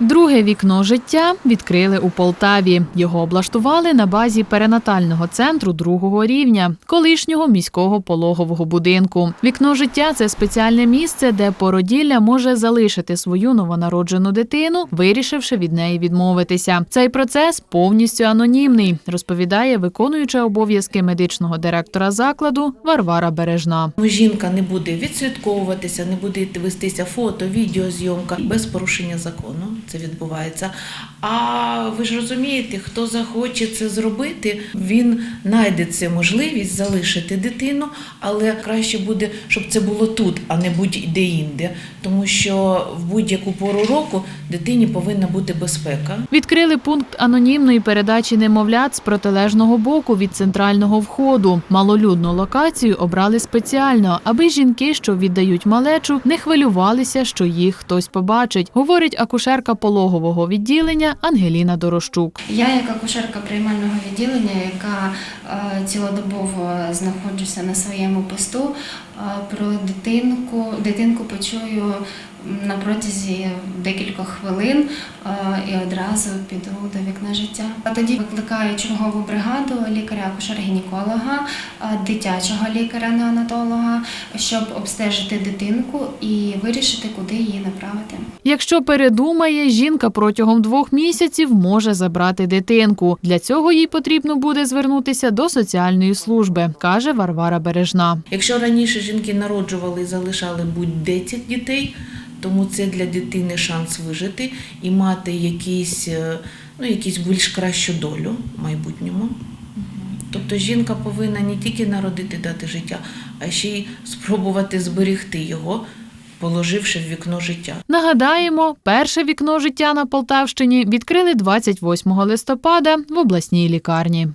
Друге вікно життя відкрили у Полтаві. Його облаштували на базі перинатального центру другого рівня, колишнього міського пологового будинку. Вікно життя це спеціальне місце, де породілля може залишити свою новонароджену дитину, вирішивши від неї відмовитися. Цей процес повністю анонімний, розповідає виконуюча обов'язки медичного директора закладу Варвара Бережна. Ну, Жінка не буде відслідковуватися, не буде вестися фото, відеозйомка без порушення закону. Це відбувається. А ви ж розумієте, хто захоче це зробити, він знайде це можливість залишити дитину, але краще буде, щоб це було тут, а не будь-де інде. Тому що в будь-яку пору року дитині повинна бути безпека. Відкрили пункт анонімної передачі немовлят з протилежного боку від центрального входу. Малолюдну локацію обрали спеціально, аби жінки, що віддають малечу, не хвилювалися, що їх хтось побачить, говорить акушерка пологового відділення Ангеліна Дорощук. Я, як акушерка приймального відділення, яка е, цілодобово знаходжуся на своєму посту, е, про дитинку, дитинку почую на протязі декількох хвилин е, і одразу піду до вікна життя. А тоді викликаю чергову бригаду лікаря-акушер-гінеколога, е, дитячого лікаря-неонатолога, щоб обстежити дитинку і вирішити, куди її направити. Якщо передумає, жінка протягом двох місяців може забрати дитинку. Для цього їй потрібно буде звернутися до соціальної служби, каже Варвара Бережна. Якщо раніше жінки народжували і залишали будь-10 дітей, тому це для дитини шанс вижити і мати якісь, е, ну, якісь більш кращу долю в майбутньому. Тобто жінка повинна не тільки народити дати життя, а ще й спробувати зберегти його, положивши в вікно життя. Нагадаємо, перше вікно життя на Полтавщині відкрили 28 листопада в обласній лікарні.